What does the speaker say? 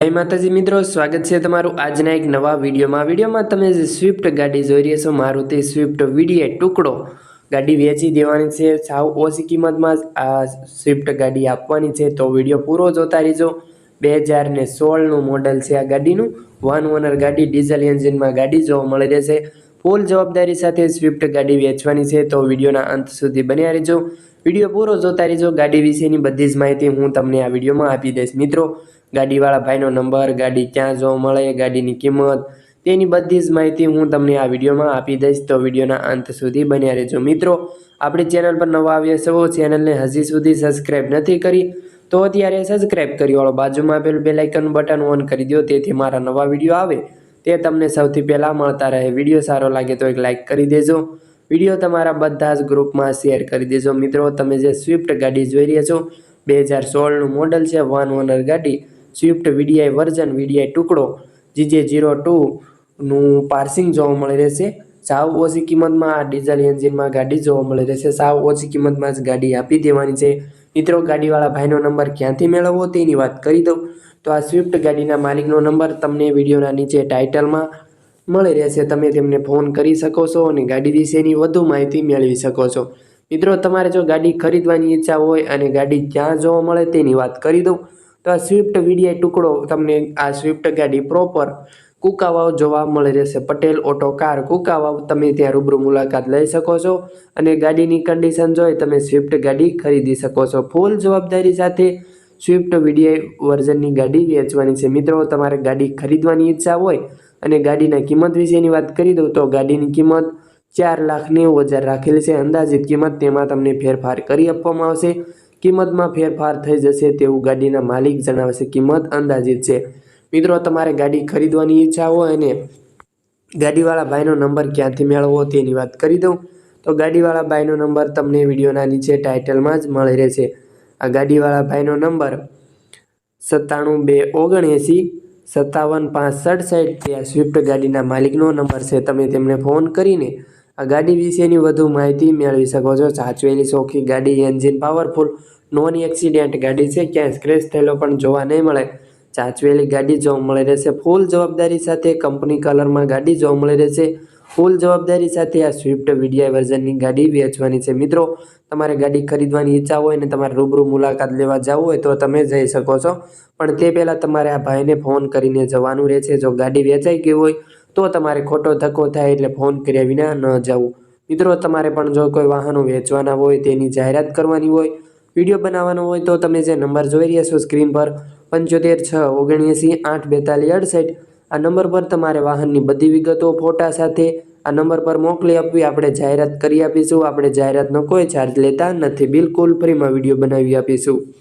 જય માતાજી મિત્રો, સ્વાગત છે તમારું આજના એક નવા વિડીયોમાં. વિડીયોમાં તમે જે સ્વિફ્ટ ગાડી જોઈ રહ્યા છો મારુતિ સ્વિફ્ટ વીડીએ ટુકડો. ગાડી વેચી દેવાની છે, સાવ ઓછી કિંમતમાં આ સ્વિફ્ટ ગાડી આપવાની છે. તો વીડિયો પૂરો જોતા રહીજો. બે હજાર ને સોળનું મોડલ છે આ ગાડીનું. વન ઓનર ગાડી, ડીઝલ એન્જિનમાં ગાડી જોવા મળી રહેશે. ફૂલ જવાબદારી સાથે સ્વિફ્ટ ગાડી વેચવાની છે. તો વિડીયોના અંત સુધી બન્યા રહેજો. વીડિયો પૂરો જોતા રહેજો. ગાડી વિશેની બધી જ માહિતી હું તમને આ વિડીયોમાં આપી દઈશ. મિત્રો ગાડીવાળા ભાઈનો નંબર, ગાડી ક્યાં જોવા મળે, ગાડીની કિંમત, તેની બધી જ માહિતી હું તમને આ વિડીયોમાં આપી દઈશ. તો વિડીયોના અંત સુધી બન્યા રહેજો. મિત્રો, આપણી ચેનલ પર નવા આવ્યા છો, ચેનલને હજી સુધી સબસ્ક્રાઈબ નથી કરી, તો અત્યારે સબસ્ક્રાઈબ કરી વાળો બાજુમાં આપેલું બેલાઇકન બટન ઓન કરી દો, તેથી મારા નવા વીડિયો આવે તે તમને સૌથી પહેલાં મળતા રહે. વીડિયો સારો લાગે તો એક લાઇક કરી દેજો. વીડિયો તમારા બધા જ ગ્રુપમાં શેર કરી દેજો. મિત્રો, તમે જે સ્વિફ્ટ ગાડી જોઈ રહ્યા છો, બે હજાર સોળનું મોડલ છે, વન ઓનર ગાડી. સ્વિફ્ટ વીડીઆઈ વર્ઝન વીડીઆઈ ટુકડો જીજે જીરો ટુનું પાર્સિંગ જોવા મળી રહેશે. સાવ ઓછી કિંમતમાં આ ડીઝલ એન્જિનમાં ગાડી જોવા મળી રહેશે. સાવ ઓછી કિંમતમાં જ ગાડી આપી દેવાની છે. મિત્રો, ગાડીવાળા ભાઈનો નંબર ક્યાંથી મેળવવો તેની વાત કરી દઉં. તો આ સ્વિફ્ટ ગાડીના માલિકનો નંબર તમને વિડીયોના નીચે ટાઇટલમાં મળી રહેશે. તમે તેમને ફોન કરી શકો છો અને ગાડી વિશેની વધુ માહિતી મેળવી શકો છો. મિત્રો, તમારે જો ગાડી ખરીદવાની ઈચ્છા હોય અને ગાડી ક્યાં જોવા મળે તેની વાત કરી દઉં. તો આ સ્વિફ્ટ વીડીઆઈ ટુકડો તમને આ સ્વિફ્ટ ગાડી પ્રોપર કુકાવાવ જોવા મળી રહેશે. પટેલ ઓટો કાર કુકાવાવ તમે ત્યાં રૂબરૂ મુલાકાત લઈ શકો છો અને ગાડીની કન્ડિશન જોઈ તમે સ્વિફ્ટ ગાડી ખરીદી શકો છો. ફૂલ જવાબદારી સાથે સ્વિફ્ટ વીડીઆઈ વર્ઝનની ગાડી વેચવાની છે. મિત્રો, તમારે ગાડી ખરીદવાની ઈચ્છા હોય અને ગાડીના કિંમત વિશેની વાત કરી દઉં તો ગાડીની કિંમત ચાર લાખ નેવું હજાર રાખેલી છે. અંદાજિત કિંમત તેમાં તમને ફેરફાર કરી આપવામાં આવશે. કિંમતમાં ફેરફાર થઈ જશે તેવું ગાડીના માલિક જણાવશે કિંમત અંદાજિત છે. મિત્રો, તમારે ગાડી ખરીદવાની ઈચ્છા હોય અને ગાડીવાળા ભાઈનો નંબર ક્યાંથી મેળવવો તેની વાત કરી દઉં. તો ગાડીવાળા ભાઈનો નંબર તમને વિડીયોના નીચે ટાઇટલમાં જ મળી રહેશે. આ ગાડીવાળા ભાઈનો નંબર સત્તાણું બે ઓગણએંસી સત્તાવન પાંચ સડસઠ તે આ સ્વિફ્ટ ગાડીના માલિકનો નંબર છે. તમે તેમને ફોન કરીને આ ગાડી વિશેની વધુ માહિતી મેળવી શકો છો. સાચવેલી ચોખ્ખી ગાડી એન્જિન પાવરફુલ નોન એક્સિડેન્ટ ગાડી છે. ક્યાંય સ્ક્રેચ થયેલો પણ જોવા નહીં મળે. સાચવેલી ગાડી જોવા મળી રહેશે. ફૂલ જવાબદારી સાથે કંપની કલરમાં ગાડી જોવા મળી રહેશે. ફૂલ જવાબદારી સાથે આ સ્વિફ્ટ વીડીઆઈ વર્ઝનની ગાડી વેચવાની છે. મિત્રો, તમારે ગાડી ખરીદવાની ઈચ્છા હોય ને તમારે રૂબરૂ મુલાકાત લેવા જવું હોય તો તમે જઈ શકો છો. પણ તે પહેલાં તમારે આ ભાઈને ફોન કરીને જવાનું રહેશે. જો ગાડી વેચાઈ ગઈ હોય તો તમારે ખોટો ધક્કો થાય એટલે ફોન કર્યા વિના ન જવું. મિત્રો, તમારે પણ જો કોઈ વાહનો વેચવાના હોય, તેની જાહેરાત કરવાની હોય, વીડિયો બનાવવાનો હોય, તો તમે જે નંબર જોઈ રહ્યા છો સ્ક્રીન પર, પંચોતેર છ ઓગણએંસી આઠ બેતાલીસ અડસઠ, આ નંબર પર તમારે વાહનની બધી વિગતો, ફોટા સાથે, આ નંબર પર મોકલી આપવી, આપણે જાહેરાત કરી આપીશું. આપણે જાહેરાતનો કોઈ ચાર્જ લેતા નથી. બિલકુલ ફ્રીમાં વીડિયો બનાવી આપીશું.